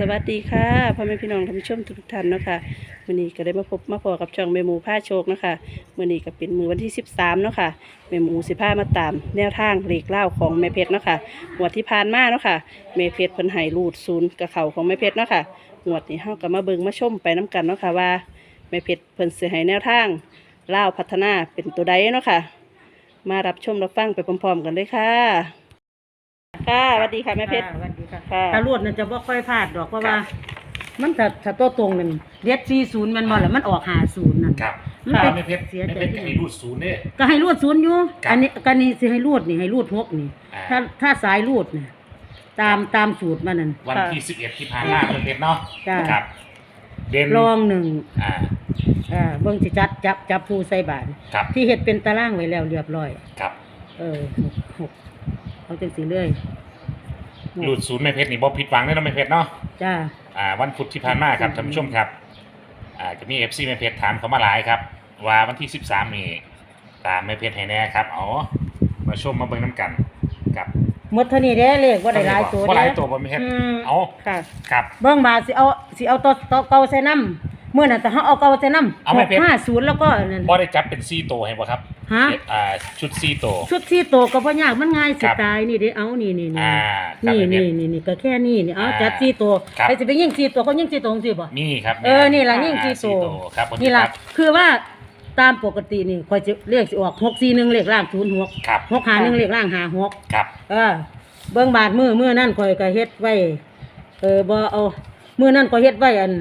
สวัสดีค่ะพ่อแม่พี่น้องท่านผู้ชมทุกท่านเนาะค่ะมื้อนี้ก็ได้มาพบมาพอกับช่องเมมูผ้าโชคเนาะค่ะมื้อนี้ก็เป็นมือวันที่ 13เนาะค่ะเมมูสิผ้ามาตาม แนวทางเลขเล่าของแม่เพชรเนาะค่ะงวดที่ผ่านมาเนาะค่ะแม่เพชรเพิ่นให้รูดศูนย์กับเข่าของแม่เพชรเนาะค่ะงวดนี้เฮาก็มาเบิ่งมาชมไปน้กันเนาะค่ะว่าแม่เพชรเพิ่นสิให้แนวทางเล่าพัฒนาเป็นตัวใดเนาะค่ะมารับชมรับฟังไปพร้อมๆกันเลยค่ะ ค่ะสวัสดีค่ะแม่เพชรสวัสดีค่ะค่ะ ถ้ารวดนั่นจะบ่ค่อยพลาดดอกเพราะว่า มันถ้าถ้าตัวตรงนั่นเด็ด40มันบ่แล้วมันออก50นั่น ครับมันถ้าเป็นไม่เพชรเสียไม่ใจเพชรก็ให้รูดศูนย์เนี่ย ก็ให้รวดศูนย์อยู่ ครับ อันนี้ก็นี่สิให้รวดนี่ให้รวดหกนี่ อ่าถ้าถ้าสายรวดน่ะตามตามสูตรมันนั่น วันที่สิบเอ็ดที่ผ่านมาไม่เพชรเนาะจ้ะ ครับ เด่นรองหนึ่งอ่าอ่าเบิ่งสิจัดจับจับผู้ใส่บาทครับที่เฮ็ดเป็นตารางไว้แล้วเรียบร้อย ครับเออหกหก เอาจังสิเลยหกรูดศูนย์ไม่เพชรนี่บ่ผิดหวังแน่นอนไม่เพชรเนาะจ้าอ่าวันพุธที่ผ่านมาครับท่านผู้ชมครับอ่าจะมีเอฟซีไม่เพชรถามเขามาหลายครับ ว่าวันที่สิบสามนี่ตามไม่เพชรให้แน่ครับอ๋อมาชมมาเบิ่งน้ำกันครับหมดเท่านี้เด้เลขว่าได้หลายตัวบ่หลายเด้ตัวบ่ไม่เพชรอืมเอาค่ะครับเบิ่งบาทสิเอาสิเอาตัวตัวเก่าใส่น้ำเมื่อนั้นแต่เฮาเอาเก่าใส่น้ำเอาไม่เป็นห้าศูนย์แล้วก็นั่นบ่ได้จับเป็นซี่โตวให้บ่ครับ ฮะ อ่าชุดซี่โตว ชุดที่โตก็บ่ยากมันง่ายสครับไตล์นี่เด้เอานี่นี่นี่อ่าครับนี่ไม่เพนี่ชรนี่นี่ก็แค่นี้นี่เอาอ่าจัดสี่ตัวครับ ใครจะไปยิงสี่ตัวเขายิงสี่ตัวจังซี่บ่ นี่ครับเออนี่ล่ะอ่ายิงสี่ตัวครับผมนี่ล่ะครับคือว่าตามปกตินี่ข่อยจะเลขสิออก641เลขล่าง06 ครับ651เลขล่าง56 ครับเออเบิ่งบาทมือมือนั่นข่อยก็เฮ็ดไว้เออบ่เอามือนั่นก็เฮ็ดไว้อัน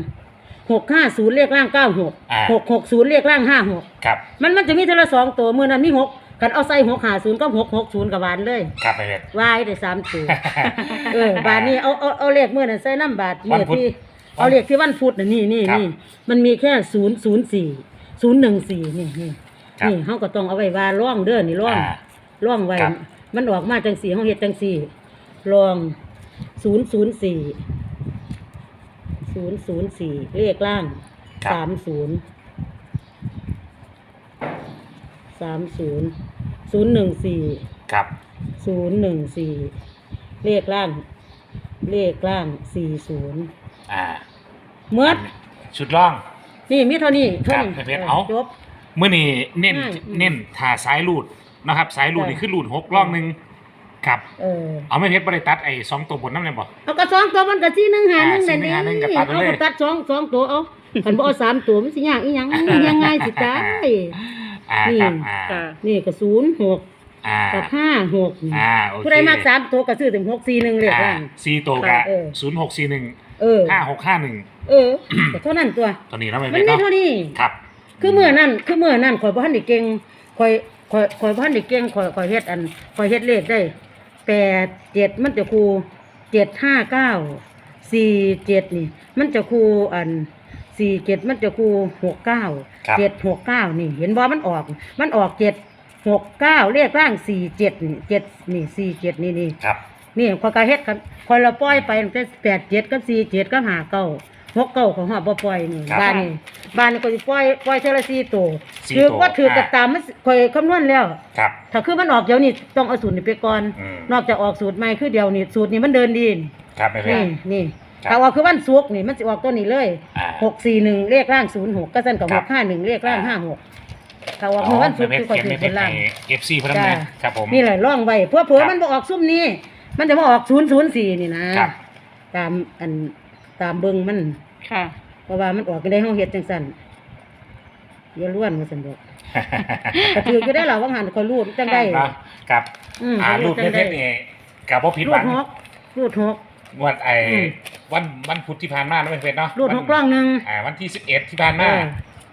หกห้าศูนย์เลขล่างเก้าหกอ่า หกหกศูนย์เลขล่างห้าหกครับมันมันจะมีเทละสองตัวมือนั้นมีหกกันเอาใส่หกห้าศูนย์ก็หกหกศูนย์กับวานเลยครับไปเพชรวายได้สามตัว เออบาทนี้เอาเอาเอาเลขมือนั้นใส่น้ำบาทวัมืนอพุธที่เอาเลขที่วันพุธน่ะนี่นี่ครับนี่มันมีแค่ศูนย์ศูนย์สี่ศูนย์หนึ่งสี่นี่นี่ครับนี่เขาก็ต้องเอาไว้ว่าร่องเด้อนี่ร่องอ่าร่องไว้ครับ มันออกมาจังสี่เขาเฮ็ดจังสี่ลองศูนย์ศูนย์สี่ ศูนย์ศูนย์สี่เลขล่างครับ สามศูนย์สามศูนย์ศูนย์หนึ่งสี่ครับศูนย์หนึ่งสี่เลขล่าง เลขล่างสี่ศูนย์อ่าเมื่อชุดร่อง นี่มีเท่านี้เท่าครับนี้ให้เพชรเอา จบ เมื่อนี้เน้นง่ายอืมเน้นถ่าสายรูดนะครับ สายรูดจ้ะนี่คือรูดหกร่องหนึ่ง ครับ เออเอาไม่เพชรบริตัดไอ้สองตัวบนนั่นเลยบ่ เอากระสองตัวมันกระซี่หนึ่งหาหนึ่งอ่าแต่สี่นี่หนึ่งหาหนึ่งก็ตัดไปเอาเลย กระตัดสองสองตัวเอาขันบ่เอาสามตัวมันสิยากอีหยังยังไงสิจ้า อ่านี่ครับอ่าค่ะ นี่ก็ศูนย์หกอ่ากับห้าหกนี่อ่าโอเคผู้ใดมากสามตัวก็ซื้อถึงหกสี่หนึ่งเลยอ่าว่า สี่ตัวกับเออ ศูนย์หกสี่หนึ่งเออ ห้าหกห้าหนึ่งเออแต่เท่านั้นตัว ตัวนี้แล้วไม่มัเพนชรไม่เนาะเท่านี้ ครับคือเมื่อนั่นคือเมื่อนั่นข่อยบ่ทันได้เก่งข่อยข่อยข่อยบ่ทันได้เก่งข่อยข่อยเฮ็ดอันข่อยเฮ็ดเลขได้ แปดเจ็ดมันจะคูเจ็ดห้าเก้าสี่เจ็ดนี่ มันจะคูอันสี่เจ็ดมันจะคูหกเก้าครับ เจ็ดหกเก้านี่ เห็นบ่มันออก มันออกเจ็ดหกเก้าเลขร่างสี่เจ็ดนี่เจ็ดนี่สี่เจ็ดนี่นี่ ครับ นี่ข่อยก็เฮ็ดครับข่อยเราปล่อยไปตั้งแต่แปดเจ็ดกับสี่เจ็ดกับห้าเก้า หกเก้าของหอบ่ปล่อยนี่ครับบ้านนี่บ้านนี่ก็สิปล่อยปล่อยเทอละสี่ตัวสี่ถือตัวว่าถือกับอ่า ตามมันข่อยคำนวณแล้ว ครับ ถ้าคือมันออกเดี๋ยวนี้ต้องเอาสูตรนี้ไปก่อน อืม นอกจากออกสูตรใหม่คือเดี๋ยวนี้สูตรนี้มันเดินดีนครับไม่เพชนี่รนี่ครับ ถ้าออกคือวันศุกร์นี่มันสิออกตัวนี้เลยอ่า หกสี่หนึ่งเลขร่างศูนย์หกก็สั่นกับคหรับ กห้าหนึ่งเลขร่างอ่าห้าหกถ้าออกคือวันศุกร์ไม่คือเพข่อยชรถืไม่อเพเป็ชนรล่าง เอฟซีเพิ่นจ้านะครับผม นี่แหละร่องไว้เพื่อเผื่อครับมันบ่ออกซุ่มนี้ มันจะมาออกศูนย์ศูนย์สี่นี่นะครับ ตามอัน ตามเบิ่งมัน ค่ะ เพราะว่ามันออกก็ได้เฮาเฮ็ดจังซั่นอย่าล้วนว่าซั่นดอกก็ถือก็ได้ล่ะว่าหันคอยรูดจังได้ เนาะครับ อืมอ่าข้อยรูดจัไม่งเพได้ชรนี่กับว่าผิดรูหวัดงหกรูดหกวันไอ้อืม วันวันพุธที่ผ่านมานะไม่เพชรเนาะรูดหกกล้องหนึง อ่า วันที่สิบเอ็ดที่ผ่านมา เออ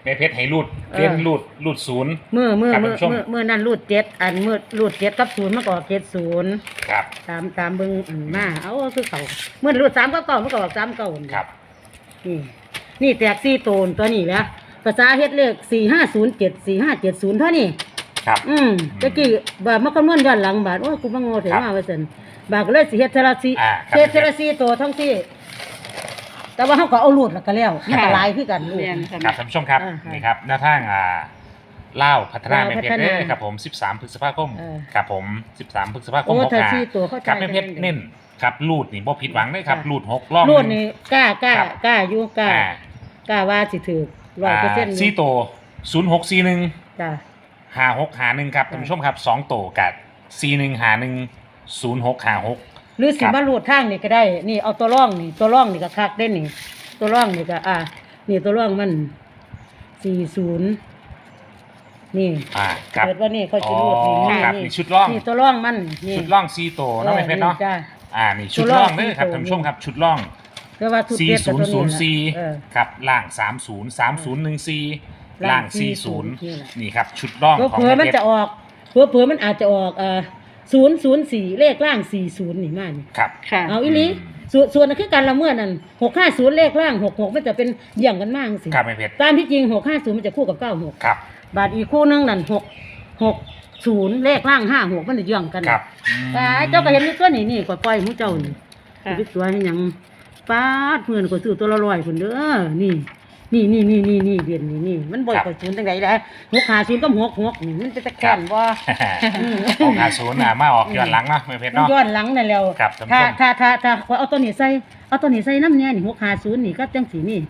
ไม่เพชรให้รูดเออเล่นรูดรูดศูนย์ มื้อมื้อครับมื้อท่านผู้ชม มื้อมื้อนั้นรูดเจ็ดอันมื้อรูดเจ็ดกับศูนย์มันก็ออกเจ็ดศูนย์ครับ ตามตามเบิ่งอันมาเอาคือเขามื้อรูดสามกับเก้ามันก็ออกสามเก้าครับ นี่นี่แตกสี่โตนตัวนี้แหละภาษาเฮ็ดเลขสี่ห้าศูนย์เจ็ดสี่ห้าเจ็ดศูนย์เท่านี้ ครับ อืมตะกี้บาทมาคำนวณย้อนหลังบาทโอ้ยกูมาโง่ถึงครับมาว่าซั่นบาทก็เลยสิเฮ็ดเทอละสี่อ่าครับ เฮ็ดเทอละสี่ตัวทั้งสี่ แต่ว่าเฮาก็เอารูดแล้วก็แล้วมันก็หลายคือกันรูด เรียนค่ะครับท่านผู้ชมครับอ่าค่ะนี่ครับหน้าทางอ่าเล่าวพัฒนาลาวไม่เพชพัรฒนาเด้อครับผม 13 พฤษภาคมเออ ครับผม 13 พฤษภาคมโอ้หกถ้าห้าสี่ตัวเข้าใจครับไม่เพชรกันเลยเน้นครับรูดนี่บ่ผิดหวังเลยครับรูดหกร่องรูดนี่กล้ากล้าครับกล้าอยู่กล้าอ่ากล้าว่าสิถือร้อยเปอร์เซ็นต์ซีโตศูนย์หกสี่หนึ่งจ้ะ หาหกหาหนึ่งครับท่านผู้ชมครับสองโตกับซีหนึ่งหาหนึ่งศูนย์หกหาหก หรือสิครับมารูดทางนี่ก็ได้ นี่เอาตัวร่องนี่ ตัวร่องนี่ก็คักได้นี่ ตัวร่องนี่ก็ อ่า นี่ตัวร่องมันสี่ศูนย์นี่อ่าครับเกิดว่านี่เขาจะรูดนี่อ๋อนี่ครับนี่นี่ชุดร่อง นี่ตัวร่องมันนี่ชุดร่องซีโตเนาะไม่เพชรเนาะจ้า อ่านี่ชุดร่องเด้อครับท่านผู้ชมครับ ชุดร่องแต่ว่าทุกสี่เพชรศูนย์ศูนย์ตัวสี่เออ ครับล่างสามศูนย์สามศูนย์หนึ่งสี่ล่าล่างงสี่ศูนย์นี่แหละนี่ครับ ชุดร่องของเผื่อๆมันแเพชจะรออกเผื่อเผื่อๆมันอาจจะออกเอ่อ ศูนย์ศูนย์สี่เลขล่างสี่ศูนย์นี่มานี่ครับค่ะ เอาอีหลีส่วนส่วนนั้นคือการละเมิดนั่นหกห้าศูนย์เลขล่างหกหกมันจะเป็นเยี่ยงกันมากสิครับไม่เพชรตามที่จริงหกห้าศูนย์มันจะคู่กับเก้าหกครับ บาทอีกคู่นึงนั่นหกหกศูนย์เลขล่างห้าหกมันจะเยี่ยงกันครับแต่เจ้าก็เห็นนี่ตัวนี้นี่ก็ปล่อยหมูเจ้านี่ค่ะไปตัวให้หยังป้าดเพื่อนก็ซื้อตัวละร้อยคนเด้อนี่ นี่นี่นี่นี่นี่เบียนนี่นี่มันบ่อยครับกว่าศูนย์จังไดได้หกหาศูนย์ก็หกหกนี่มันจะตะแกนบ่ออกหาศูนย์อะมาออกย้อนหลังเนาะไม่เพชรมันเนาะย้อนหลังนั่นแล้วครับท่านผู้ถ้าชมถ้าถ้าถ้าขอเอาตัวนี้ใส่เอาตัวนี้ใส่น้ำเนี่ยนี่หกหาศูนย์นี่ก็จังสีนี่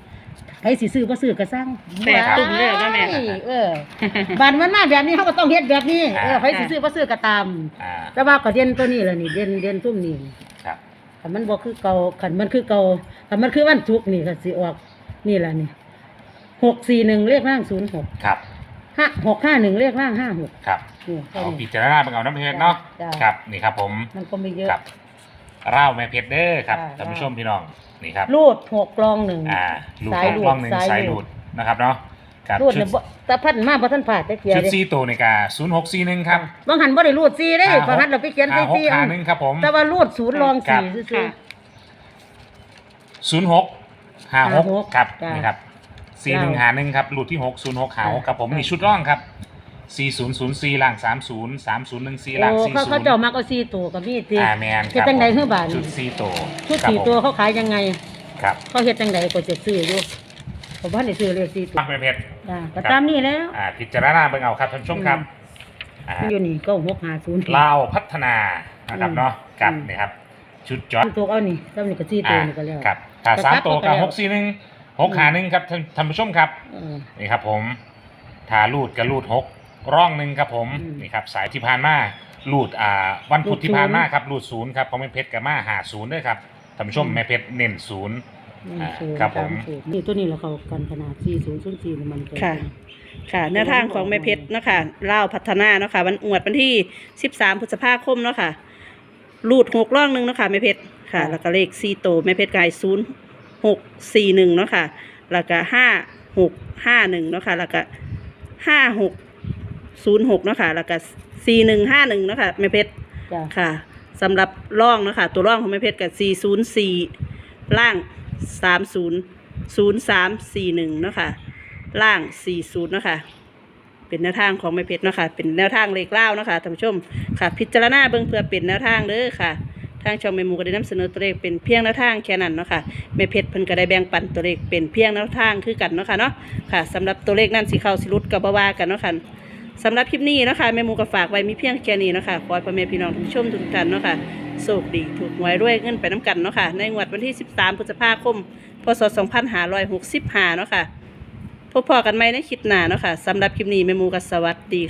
ใครสิซื้อบ่ซื้อก็สร้างแตกตุ่มเลยนะแม่เออบ้านมันมาแบบนี้เขาก็ต้องเฮ็ดแบบนี้เอออ่าใครสิซื้อบ่ซื้อก็ตามอ่าแต่ว่าก็เด่นตัวนี้แหละนี่เด่นเด่นตุ้มนี่ครับคันมันบ่คือเก่าคันมันคือเก่าคันมันคือวันศุกร์นี่ก็สิออกนี่แหละนี่ หกสี่หนึ่งเลขล่างศูนย์หกครับ ห้าหกห้าหนึ่งเลขล่างห้าหกครับ นี่แค่เอาพินี้ จารณาเป็นเอาน้ำเพชรเนาะ จ้ะ ครับ นี่ครับผม มันก็ไม่เยอะ ครับเล่าแม่เพชรเด้อครับจ้ะ ท่านผู้ชมพี่น้อง นี่ครับ รูดหกกลองหนึ่ง อ่าลูดสายหกรูดล่องหนึ่งสายสายรูลูดดนะครับเนาะครับรูดชุเนี่ยดบ่แต่พันมาบ่ทันผ่าดแต่เกียชุดเด้ซีตัวในกาศูนย์หกสี่หนึ่งครับ บางหันบ่ได้รูดสี่เด้ห้าหกบางหันเราไปเขียนหาใส่หกสี่หาเอาหนึ่งครับผม แต่ว่ารูดศูนย์รองครัสี่บซื่อค่ะศูนย์หกหาหก56ครับ จ้ะ นี่ครับ สี่หนึ่งจ้ะหาหนึ่งครับลูดที่หกศูนย์หกหาหกจ้ะครับผมจ้ะนี่ชุดร่องครับสี่ศูนย์ศูนย์สี่ล่างสามศูนย์สามศูนย์หนึ่งสี่ๆล่างโอ้สี่เขาศูเขานย์เจ้ามักเอาสี่ตัวกับมีดติอ่าแมนคเฮ็ดรับจังใดผมคือบาทนี่ชุดสี่ตัวชุดครับสี่ผมตัวเขาขายยังไง ครับเขาเฮ็ดจังใดก็จะซื้ออยู่ผมว่าได้ซื้อเลขสี่ตัวมาแม่เพชรจ้าก็ครับตามนี้แล้ว อ่าพิจารณาเบิ่งเอาครับท่านผู้ชมครับอ่าอยู่นี่ก็หกหาศูนย์ลาวพัฒนานะครับอืมเนาะกับอืมนี่ครับชุดจอด ตัวเอานี่ตามนี่ก็สี่ตัวนี่ก็แล้ว ครับถ้าสามตัวก็กับแล้วหกสี่หนึ่ง หกหาหนึ่งครับท่านท่านผู้ชมครับ เออ นี่ครับผมถ้าลูดกับลูดหกร่องหนึ่งครับผมอืมนี่ครับสายที่ผ่านมาลูดอ่าวันพุธลูดที่ผ่านมาศูนย์ครับลูดศูนย์ครับของแม่เพชรกับมาหาศูนย์ด้วยครับท่านผู้ชมอืม แม่เพชรเน้นศูนย์นี่อ่าศูนย์ครับผม สาศูนย์นี่ตัวนี้เราเข้ากันขนาดสี่ศูนย์ศูนย์สี่มันเกิน ค่ะ ค่ะแนวทางของแม่เพชรเนาะค่ะเล่าวพัฒนาเนาะค่ะวันอวดวันที่ 13พฤษภาคมเนาะค่ะรูดหกร่องหนึ่งเนาะค่ะแม่เพชรค่ะแล้วก็เลขสี่โตวแม่เพชรกายศูนย์ หกสี่หนึ่งเนาะค่ะแล้วก็ห้าหกห้าหนึ่งเนาะค่ะแล้วก็ห้าหกศูนย์หกเนาะค่ะแล้วก็สี่หนึ่งห้าหนึ่งเนาะค่ะแม่เพชรจ้ะค่ะสำหรับร่องเนาะคะตัวร่องของแม่เพชรกับ404ล่าง30 0341เนาะคะล่าง40เนาะคะเป็นแนวทางของแม่เพชรเนาะคะเป็นแนวทางเลขเล่าวเนาะคะท่านผู้ชมค่ะ พิจารณาเบิ่งเพื่อเป็นแนวทางเด้อค่ะ ทางช่องเมมูก็ได้นำเสนอตัวเลขเป็นเพียงแนวทางแค่นั้นเนาะค่ะแม่เพชรเพิ่นก็ได้แบ่งปันตัวเลขเป็นเพียงแนวทางคือกันเนาะค่ะเนาะค่ะสำหรับตัวเลขนั่นสิเข้าสิรุดกับบาวากันเนาะค่ะสำหรับคลิปนี้เนาะคะแม่มูก็ฝากไว้มีเพียงแค่นี้เนาะคะขอให้พ่อแม่พี่น้องทุกชมทุกท่านเนาะค่ะโชคดีถูกหวยรวยเงินไปน้ำกันเนาะค่ะในงวดวันที่ 13 พฤษภาคม พศ 2565เนาะค่ะพบพอกันไหมในคลิปหน้าเนาะค่ะสำหรับคลิปนี้แม่มูก็สวัสดีค่ะ